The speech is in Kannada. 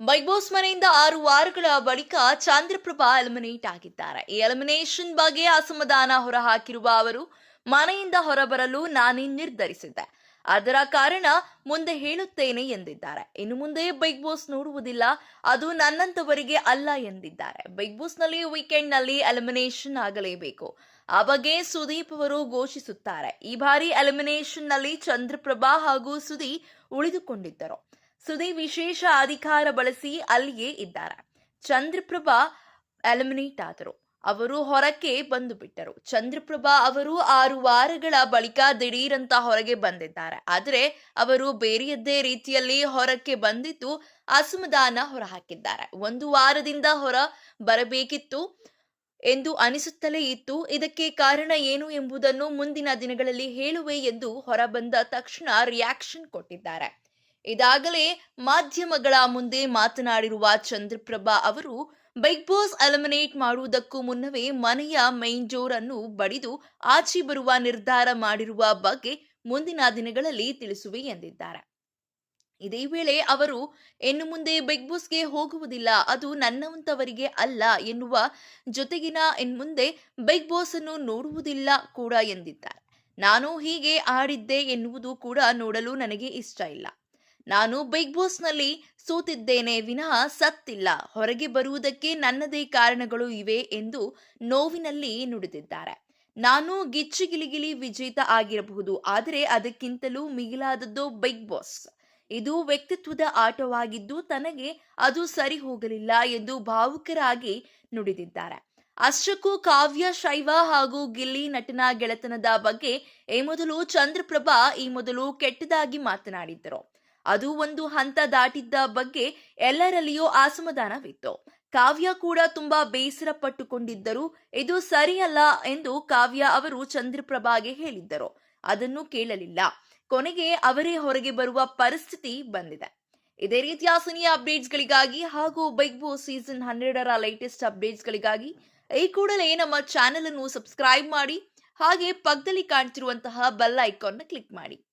ಬಿಗ್ ಬಾಸ್ ಮನೆಯಿಂದ ಆರು ವಾರಗಳ ಬಳಿಕ ಚಂದ್ರಪ್ರಭಾ ಎಲಿಮಿನೇಟ್ ಆಗಿದ್ದಾರೆ. ಈ ಎಲಿಮಿನೇಷನ್ ಬಗ್ಗೆ ಅಸಮಾಧಾನ ಹೊರಹಾಕಿರುವ ಅವರು, ಮನೆಯಿಂದ ಹೊರಬರಲು ನಾನೇ ನಿರ್ಧರಿಸಿದ್ದೆ. ಅದರ ಕಾರಣ ಮುಂದೆ ಹೇಳುತ್ತೇನೆ ಎಂದಿದ್ದಾರೆ. ಇನ್ನು ಮುಂದೆ ಬಿಗ್ ಬಾಸ್ ನೋಡುವುದಿಲ್ಲ, ಅದು ನನ್ನಂತವರಿಗೆ ಅಲ್ಲ ಎಂದಿದ್ದಾರೆ. ಬಿಗ್ ಬಾಸ್ನಲ್ಲಿ ವೀಕೆಂಡ್ನಲ್ಲಿ ಎಲಿಮಿನೇಷನ್ ಆಗಲೇಬೇಕು. ಆ ಬಗ್ಗೆ ಸುದೀಪ್ ಅವರು ಘೋಷಿಸುತ್ತಾರೆ. ಈ ಬಾರಿ ಎಲಿಮಿನೇಷನ್ನಲ್ಲಿ ಚಂದ್ರಪ್ರಭಾ ಹಾಗೂ ಸುದೀಪ್ ಉಳಿದುಕೊಂಡಿದ್ದರು. ಸುದಿ ವಿಶೇಷ ಅಧಿಕಾರ ಬಳಸಿ ಅಲ್ಲಿಯೇ ಇದ್ದಾರೆ. ಚಂದ್ರಪ್ರಭಾ ಎಲಿಮಿನೇಟ್ ಆದರು ಅವರು ಹೊರಕ್ಕೆ ಬಂದು ಬಿಟ್ಟರು. ಚಂದ್ರಪ್ರಭಾ ಅವರು ಆರು ವಾರಗಳ ಬಳಿಕ ದಿಢೀರಂತ ಹೊರಗೆ ಬಂದಿದ್ದಾರೆ. ಆದರೆ ಅವರು ಬೇರೆಯದ್ದೇ ರೀತಿಯಲ್ಲಿ ಹೊರಕ್ಕೆ ಬಂದಿದ್ದು ಅಸಮಾಧಾನ ಹೊರಹಾಕಿದ್ದಾರೆ. ಒಂದು ವಾರದಿಂದ ಹೊರ ಬರಬೇಕಿತ್ತು ಎಂದು ಅನಿಸುತ್ತಲೇ ಇತ್ತು. ಇದಕ್ಕೆ ಕಾರಣ ಏನು ಎಂಬುದನ್ನು ಮುಂದಿನ ದಿನಗಳಲ್ಲಿ ಹೇಳುವೆ ಎಂದು ಹೊರಬಂದ ತಕ್ಷಣ ರಿಯಾಕ್ಷನ್ ಕೊಟ್ಟಿದ್ದಾರೆ. ಇದಾಗಲೇ ಮಾಧ್ಯಮಗಳ ಮುಂದೆ ಮಾತನಾಡಿರುವ ಚಂದ್ರಪ್ರಭಾ ಅವರು, ಬಿಗ್ ಬಾಸ್ ಎಲಿಮಿನೇಟ್ ಮಾಡುವುದಕ್ಕೂ ಮುನ್ನವೇ ಮನೆಯ ಮೈಂಜೋರ್ ಅನ್ನು ಬಡಿದು ಆಚೆ ಬರುವ ನಿರ್ಧಾರ ಮಾಡಿರುವ ಬಗ್ಗೆ ಮುಂದಿನ ದಿನಗಳಲ್ಲಿ ತಿಳಿಸುವೆ ಎಂದಿದ್ದಾರೆ. ಇದೇ ವೇಳೆ ಅವರು, ಇನ್ನು ಮುಂದೆ ಬಿಗ್ ಬಾಸ್ಗೆ ಹೋಗುವುದಿಲ್ಲ, ಅದು ನನ್ನವಂತವರಿಗೆ ಅಲ್ಲ ಎನ್ನುವ ಜೊತೆಗಿನ ಇನ್ಮುಂದೆ ಬಿಗ್ ಬಾಸ್ ಅನ್ನು ನೋಡುವುದಿಲ್ಲ ಕೂಡ ಎಂದಿದ್ದಾರೆ. ನಾನು ಹೀಗೆ ಆಡಿದ್ದೆ ಎನ್ನುವುದು ಕೂಡ ನೋಡಲು ನನಗೆ ಇಷ್ಟ ಇಲ್ಲ. ನಾನು ಬಿಗ್ ಬಾಸ್ನಲ್ಲಿ ಸೋತಿದ್ದೇನೆ ವಿನಃ ಸತ್ತಿಲ್ಲ. ಹೊರಗೆ ಬರುವುದಕ್ಕೆ ನನ್ನದೇ ಕಾರಣಗಳು ಇವೆ ಎಂದು ನೋವಿನಲ್ಲಿ ನುಡಿದಿದ್ದಾರೆ. ನಾನು ಗಿಚ್ಚಿಗಿಲಿಗಿಲಿ ವಿಜೇತ ಆಗಿರಬಹುದು, ಆದರೆ ಅದಕ್ಕಿಂತಲೂ ಮಿಗಿಲಾದದ್ದು ಬಿಗ್ ಬಾಸ್. ಇದು ವ್ಯಕ್ತಿತ್ವದ ಆಟವಾಗಿದ್ದು ತನಗೆ ಅದು ಸರಿ ಹೋಗಲಿಲ್ಲ ಎಂದು ಭಾವುಕರಾಗಿ ನುಡಿದಿದ್ದಾರೆ. ಅಷ್ಟಕ್ಕೂ ಕಾವ್ಯ, ಶೈವ ಹಾಗೂ ಗಿಲ್ಲಿ ನಟನ ಗೆಳೆತನದ ಬಗ್ಗೆ ಈ ಮೊದಲು ಚಂದ್ರಪ್ರಭಾ ಈ ಮೊದಲು ಕೆಟ್ಟದಾಗಿ ಮಾತನಾಡಿದ್ದರು. ಅದು ಒಂದು ಹಂತ ದಾಟಿದ್ದ ಬಗ್ಗೆ ಎಲ್ಲರಲ್ಲಿಯೂ ಅಸಮಾಧಾನವಿತ್ತು. ಕಾವ್ಯ ಕೂಡ ತುಂಬಾ ಬೇಸರ ಪಟ್ಟುಕೊಂಡಿದ್ದರು ಇದು ಸರಿಯಲ್ಲ ಎಂದು ಕಾವ್ಯ ಅವರು ಚಂದ್ರಪ್ರಭಾಗೆ ಹೇಳಿದ್ದರು. ಅದನ್ನು ಕೇಳಲಿಲ್ಲ. ಕೊನೆಗೆ ಅವರೇ ಹೊರಗೆ ಬರುವ ಪರಿಸ್ಥಿತಿ ಬಂದಿದೆ. ಇದೇ ರೀತಿಯ ಸಿನಿಮಾ ಅಪ್ಡೇಟ್ಸ್ಗಳಿಗಾಗಿ ಹಾಗೂ ಬಿಗ್ ಬೋ ಸೀಸನ್ ಹನ್ನೆರಡರ ಲೇಟೆಸ್ಟ್ ಅಪ್ಡೇಟ್ಸ್ಗಳಿಗಾಗಿ ಈ ಕೂಡಲೇ ನಮ್ಮ ಚಾನೆಲ್ ಅನ್ನು ಸಬ್ಸ್ಕ್ರೈಬ್ ಮಾಡಿ ಹಾಗೆ ಪಕ್ಕದಲ್ಲಿ ಕಾಣ್ತಿರುವಂತಹ ಬೆಲ್ ಐಕಾನ್ ಕ್ಲಿಕ್ ಮಾಡಿ.